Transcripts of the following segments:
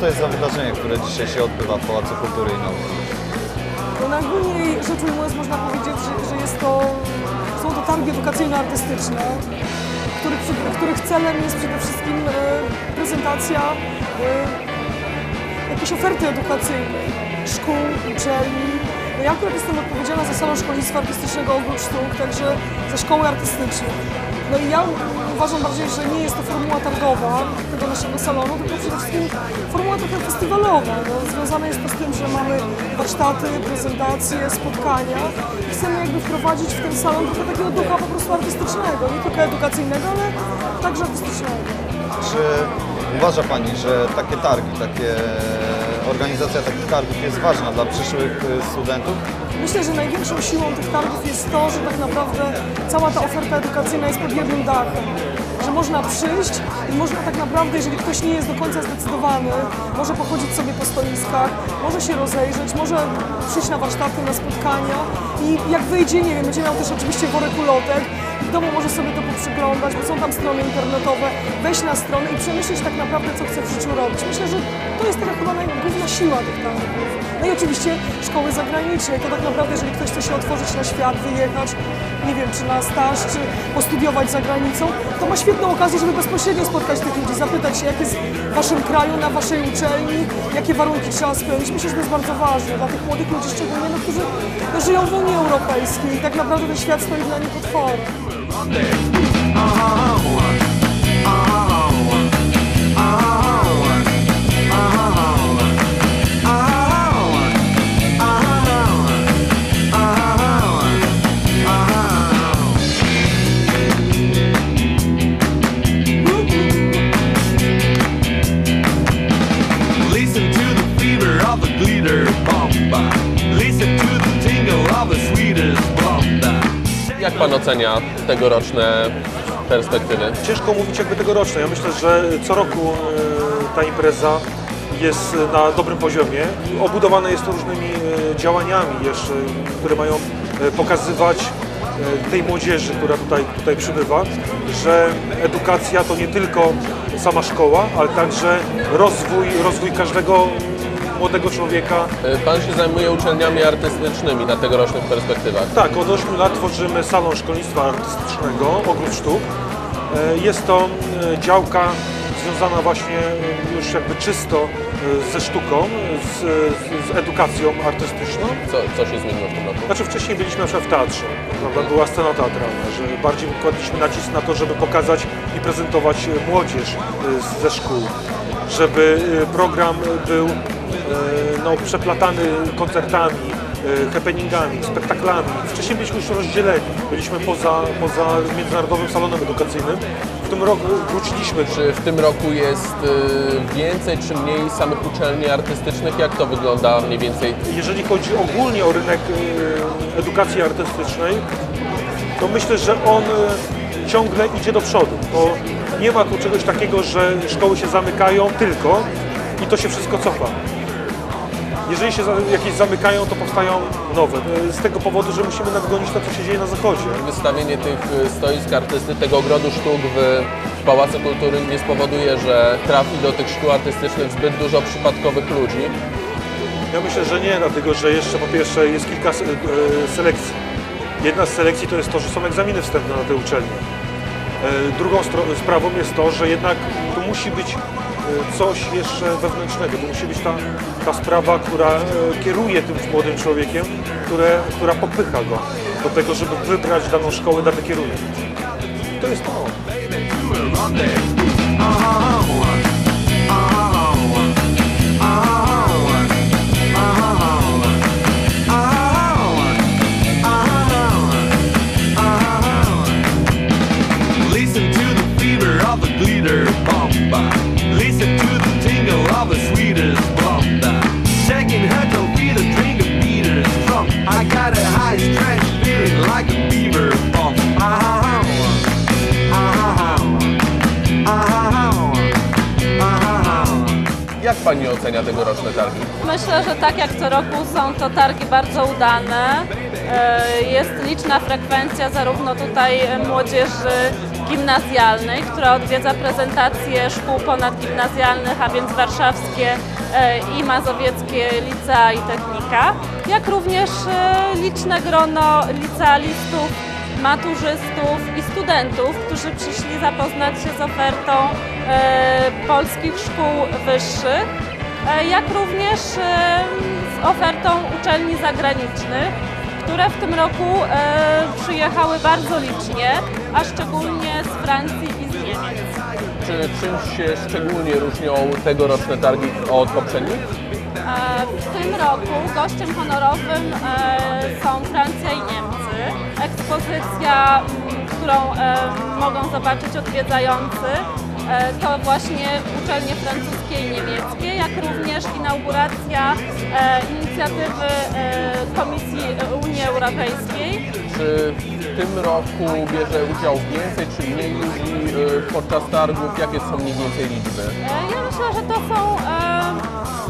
to jest za wydarzenie, które dzisiaj się odbywa w Pałacu Kultury i Nauki? No najogólniej rzecz ujmując można powiedzieć, że, że jest to, są to targi edukacyjno-artystyczne, których, których celem jest przede wszystkim e, prezentacja e, jakiejś oferty edukacyjnej szkół, uczelni. No ja akurat jestem odpowiedzialna za Salon Szkolnictwa Artystycznego Ogród Sztuk, także za szkoły artystyczne. No i ja uważam bardziej, że nie jest to formuła targowa tego naszego salonu, tylko przede wszystkim formuła trochę festywalowa. No, związane jest to z tym, że mamy warsztaty, prezentacje, spotkania i chcemy jakby wprowadzić w ten salon trochę takiego ducha po prostu artystycznego, nie tylko edukacyjnego, ale także artystycznego. Czy uważa Pani, że takie targi, takie organizacja takich targów jest ważna dla przyszłych y, studentów? Myślę, że największą siłą tych targów jest to, że tak naprawdę cała ta oferta edukacyjna jest pod jednym dachem. Że można przyjść i można tak naprawdę, jeżeli ktoś nie jest do końca zdecydowany, może pochodzić sobie po stoiskach, może się rozejrzeć, może przyjść na warsztaty, na spotkania i jak wyjdzie, nie wiem, będzie miał też oczywiście worek ulotek, w domu może sobie to poprzyglądać, bo są tam strony internetowe, wejść na stronę i przemyśleć tak naprawdę, co chce w życiu robić. Myślę, że to jest taka chyba najgłówna siła tych targów. No i oczywiście szkoły zagraniczne. To tak naprawdę, jeżeli ktoś chce się otworzyć na świat, wyjechać, nie wiem, czy na staż, czy postudiować za granicą, to ma świetną okazję, żeby bezpośrednio spotkać tych ludzi, zapytać się, jak jest w waszym kraju, na waszej uczelni, jakie warunki trzeba spełnić. Myślę, że to jest bardzo ważne dla tych młodych ludzi, szczególnie, no, którzy no, żyją w Unii Europejskiej i tak naprawdę ten świat stoi dla nich otworem. Monday. Uh-huh. Ocenia tegoroczne perspektywy? Ciężko mówić jakby tegoroczne. Ja myślę, że co roku e, ta impreza jest na dobrym poziomie. Obudowane jest to różnymi e, działaniami jeszcze, które mają e, pokazywać tej młodzieży, która tutaj, tutaj przybywa, że edukacja to nie tylko sama szkoła, ale także rozwój, rozwój każdego młodego człowieka, Y, Pan się zajmuje uczelniami artystycznymi na tegorocznych perspektywach. Tak, od 8 lat tworzymy Salon Szkolnictwa Artystycznego Ogród Sztuk. E, Jest to e, działka związana właśnie e, już jakby czysto e, ze sztuką, z, z, edukacją artystyczną. Co, co się zmieniło w tym roku? Znaczy wcześniej byliśmy na przykład w teatrze, prawda? była scena teatralna, że bardziej kładliśmy nacisk na to, żeby pokazać i prezentować e, młodzież e, ze szkół, żeby e, program był e, no, przeplatany koncertami, e, happeningami, spektaklami. Wcześniej byliśmy już rozdzieleni, byliśmy poza, poza Międzynarodowym Salonem Edukacyjnym. W tym roku wróciliśmy Czy w tym roku jest więcej czy mniej samych uczelni artystycznych? Jak to wygląda mniej więcej? Jeżeli chodzi ogólnie o rynek edukacji artystycznej, to myślę, że on ciągle idzie do przodu. To nie ma tu czegoś takiego, że szkoły się zamykają tylko i to się wszystko cofa. Jeżeli się jakieś zamykają, to powstają nowe. E, Z tego powodu, że musimy nadgonić to, co się dzieje na zachodzie. Wystawienie tych y, stoisk artysty, tego ogrodu sztuk w Pałacu Kultury nie spowoduje, że trafi do tych szkół artystycznych zbyt dużo przypadkowych ludzi. Ja myślę, że nie, dlatego że jeszcze po pierwsze jest kilka e, selekcji. Jedna z selekcji to jest to, że są egzaminy wstępne na te uczelnie. E, Drugą sprawą jest to, że jednak tu musi być e, coś jeszcze wewnętrznego. Tu musi być ta, ta sprawa, która e, kieruje tym młodym człowiekiem, które, która popycha go do tego, żeby wybrać daną szkołę, dany kierunek. To jest to. Ocenia tegoroczne targi? Myślę, że tak jak co roku są to targi bardzo udane. E, Jest liczna frekwencja zarówno tutaj młodzieży gimnazjalnej, która odwiedza prezentacje szkół ponadgimnazjalnych, a więc warszawskie e, i mazowieckie licea i technika, jak również e, liczne grono licealistów, maturzystów i studentów, którzy przyszli zapoznać się z ofertą polskich szkół wyższych jak również e, z ofertą uczelni zagranicznych, które w tym roku e, przyjechały bardzo licznie, a szczególnie z Francji i z Niemiec. Czy czymś się szczególnie różnią tegoroczne targi od poprzednich? E, W tym roku gościem honorowym e, są Francja i Niemcy. Ekspozycja, którą e, mogą zobaczyć odwiedzający, e, to właśnie uczelnie francuskie i niemieckie, jak również inauguracja e, inicjatywy e, Komisji Unii Europejskiej. Czy w tym roku bierze udział więcej czy mniej ludzi podczas targów? Jakie są mniej więcej liczby? E, Ja myślę, że to są e,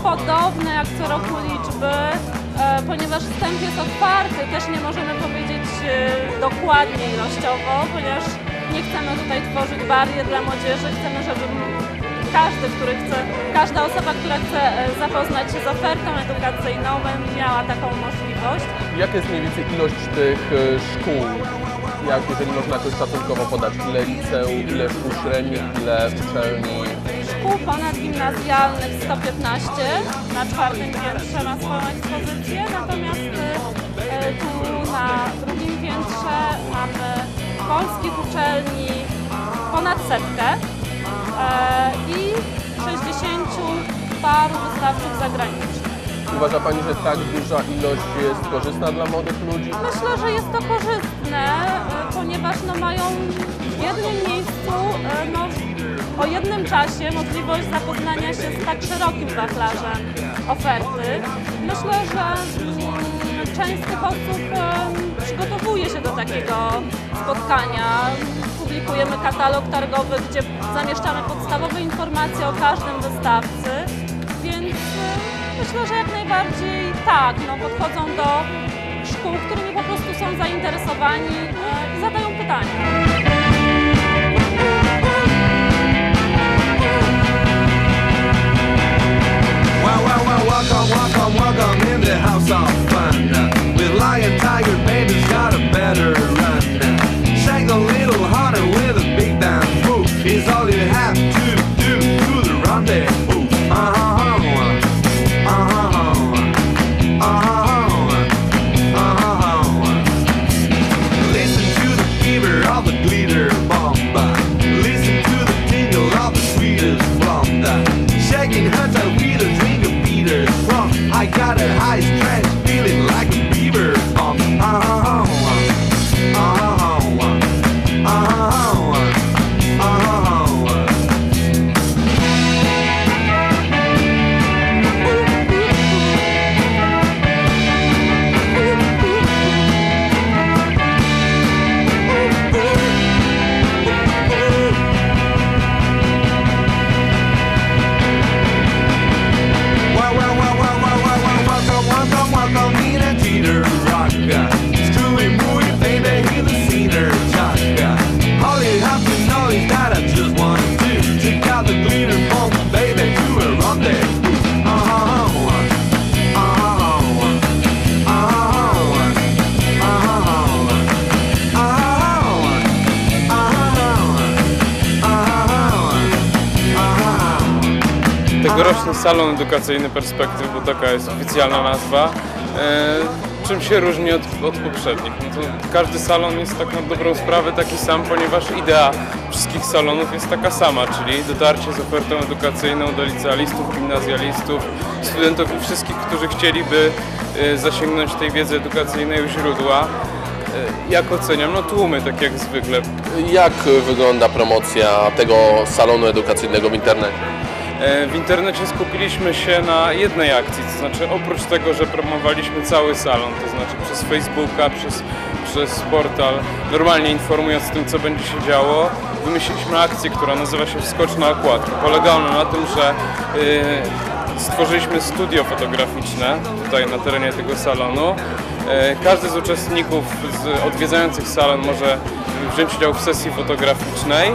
podobne jak co roku liczby, e, ponieważ wstęp jest otwarty, też nie możemy powiedzieć e, dokładnie ilościowo, ponieważ nie chcemy tutaj tworzyć barier dla młodzieży, chcemy, żeby każdy, który chce, każda osoba, która chce e, zapoznać się z ofertą edukacyjną, będzie miała taką możliwość. Jaka jest mniej więcej ilość tych y, szkół? Jak, jeżeli można jakoś szacunkowo podać, ile liceum, ile szkół średnich, ile uczelni? Szkół ponadgimnazjalnych 115 na czwartym piętrze ma swoją ekspozycję, natomiast e, tu na drugim piętrze mamy polskich uczelni ponad setkę e, i 60 paru wystawców zagranicznych. Uważa Pani, że tak duża ilość jest korzystna dla młodych ludzi? Myślę, że jest to korzystne, e, ponieważ no, mają w jednym miejscu e, no, o jednym czasie możliwość zapoznania się z tak szerokim wachlarzem oferty. Myślę, że mm, część z tych osób przygotowuje się do takiego spotkania. Publikujemy katalog targowy, gdzie zamieszczamy podstawowe informacje o każdym wystawcy, więc e, myślę, że jak najbardziej tak, no, podchodzą do szkół, którymi po prostu są zainteresowani e, i zadają pytania. Tegoroczny Salon Edukacyjny Perspektyw, bo taka jest oficjalna nazwa, e, czym się różni od, od poprzednich? No każdy salon jest tak na dobrą sprawę taki sam, ponieważ idea wszystkich salonów jest taka sama, czyli dotarcie z ofertą edukacyjną do licealistów, gimnazjalistów, studentów i wszystkich, którzy chcieliby e, zasięgnąć tej wiedzy edukacyjnej u źródła. E, Jak oceniam? No tłumy, tak jak zwykle. Jak wygląda promocja tego salonu edukacyjnego w internecie? E, W internecie skupiliśmy się na jednej akcji, to znaczy oprócz tego, że promowaliśmy cały salon, to znaczy przez Facebooka, przez, poprzez portal, normalnie informując o tym, co będzie się działo, wymyśliliśmy akcję, która nazywa się Wskocz na okładkę. Polega ona na tym, że y, stworzyliśmy studio fotograficzne tutaj na terenie tego salonu. E, Każdy z uczestników z odwiedzających salon może wziąć udział w sesji fotograficznej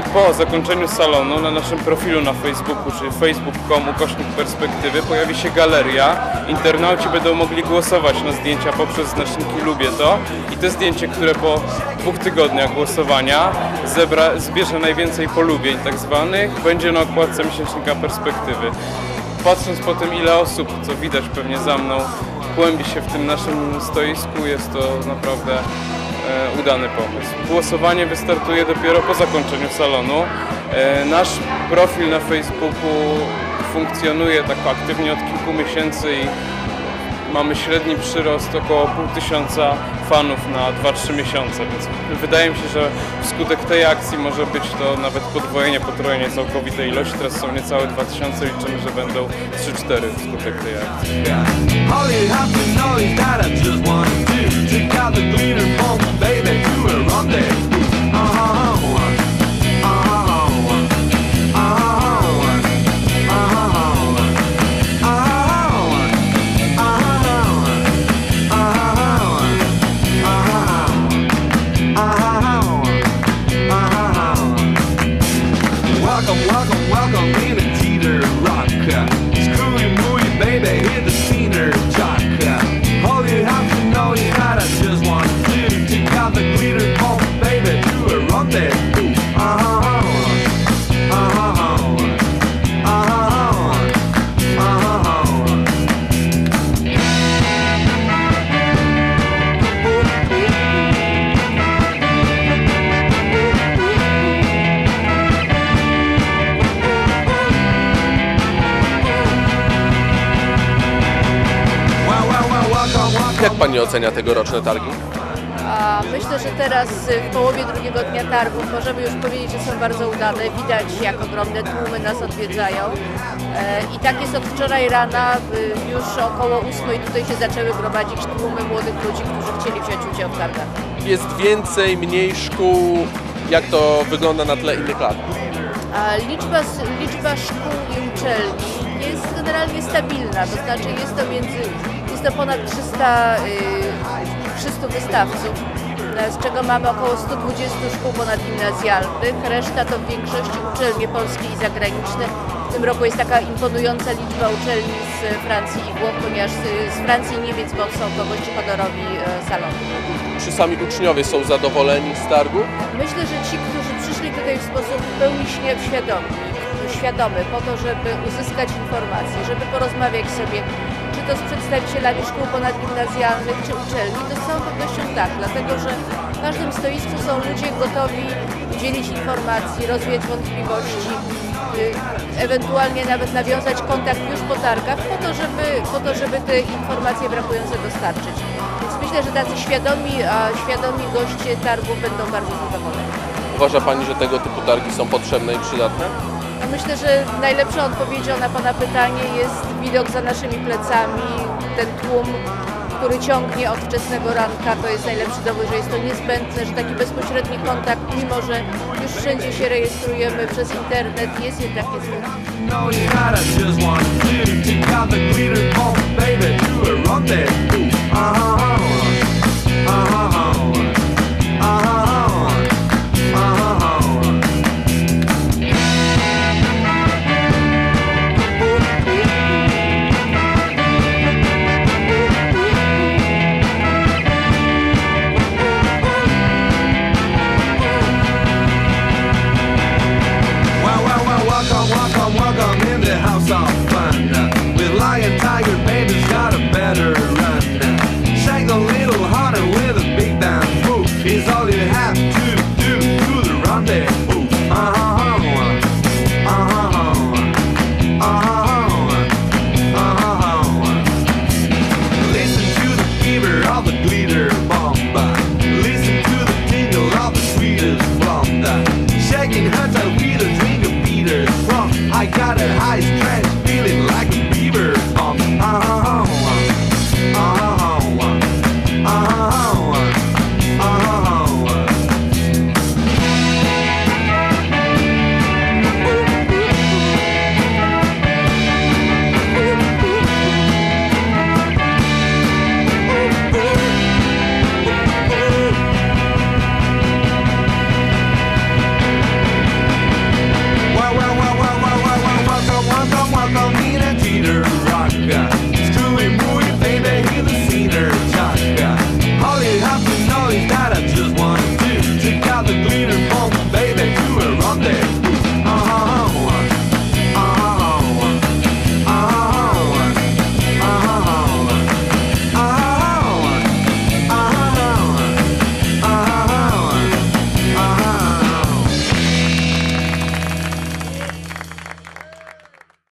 i po zakończeniu salonu na naszym profilu na Facebooku, czyli facebook.com ukośnik perspektywy pojawi się galeria. Internauci będą mogli głosować na zdjęcia poprzez znaczniki lubię to i te zdjęcie, które po dwóch tygodniach głosowania zebra, zbierze najwięcej polubień tak zwanych, będzie na okładce miesięcznika perspektywy. Patrząc po tym, ile osób, co widać pewnie za mną, kłębi się w tym naszym stoisku, jest to naprawdę e, udany pomysł. Głosowanie wystartuje dopiero po zakończeniu salonu. E, nasz profil na Facebooku funkcjonuje tak aktywnie od kilku miesięcy i mamy średni przyrost około pół tysiąca fanów na 2-3 miesiące, więc wydaje mi się, że wskutek tej akcji może być to nawet podwojenie, potrojenie całkowitej ilości. Teraz są niecałe 2000, liczymy, że będą 3-4 wskutek tej akcji. got the cleaner from the day that you were on there. Pani ocenia tegoroczne targi? A myślę, że teraz y, w połowie drugiego dnia targów możemy już powiedzieć, że są bardzo udane. Widać, jak ogromne tłumy nas odwiedzają. E, I tak jest od wczoraj rana. Już około ósmej tutaj się zaczęły gromadzić tłumy młodych ludzi, którzy chcieli wziąć udział w targach. Jest więcej, mniej szkół. Jak to wygląda na tle innych lat? A liczba, liczba szkół i uczelni jest generalnie stabilna, to znaczy jest to między, jest to ponad 300, y, 300 wystawców, e, z czego mamy około 120 szkół ponadgimnazjalnych, reszta to w większości uczelnie polskie i zagraniczne. W tym roku jest taka imponująca liczba uczelni z Francji i Włoch, ponieważ z, Francji i Niemiec bo są to goście honorowi e, salonu. Czy sami uczniowie są zadowoleni z targu? Myślę, że ci, którzy przyszli tutaj w sposób w pełni świadomi, świadomy po to, żeby uzyskać informacje, żeby porozmawiać sobie, to z przedstawicielami szkół ponadgimnazjalnych, czy uczelni, to z całą pewnością tak, dlatego że w każdym stoisku są ludzie gotowi udzielić informacji, rozwiać wątpliwości, y, ewentualnie nawet nawiązać kontakt już po targach, po to, żeby, po to, żeby te informacje brakujące dostarczyć. Więc myślę, że tacy świadomi, świadomi goście targów będą bardzo zadowoleni. Uważa Pani, że tego typu targi są potrzebne i przydatne? No Myślę, że najlepszą odpowiedzią na Pana pytanie jest widok za naszymi plecami, ten tłum, który ciągnie od wczesnego ranka. To jest najlepszy dowód, że jest to niezbędne, że taki bezpośredni kontakt, mimo że już wszędzie się rejestrujemy przez internet, jest jednak niezbędny. 上。gon' need a teeter.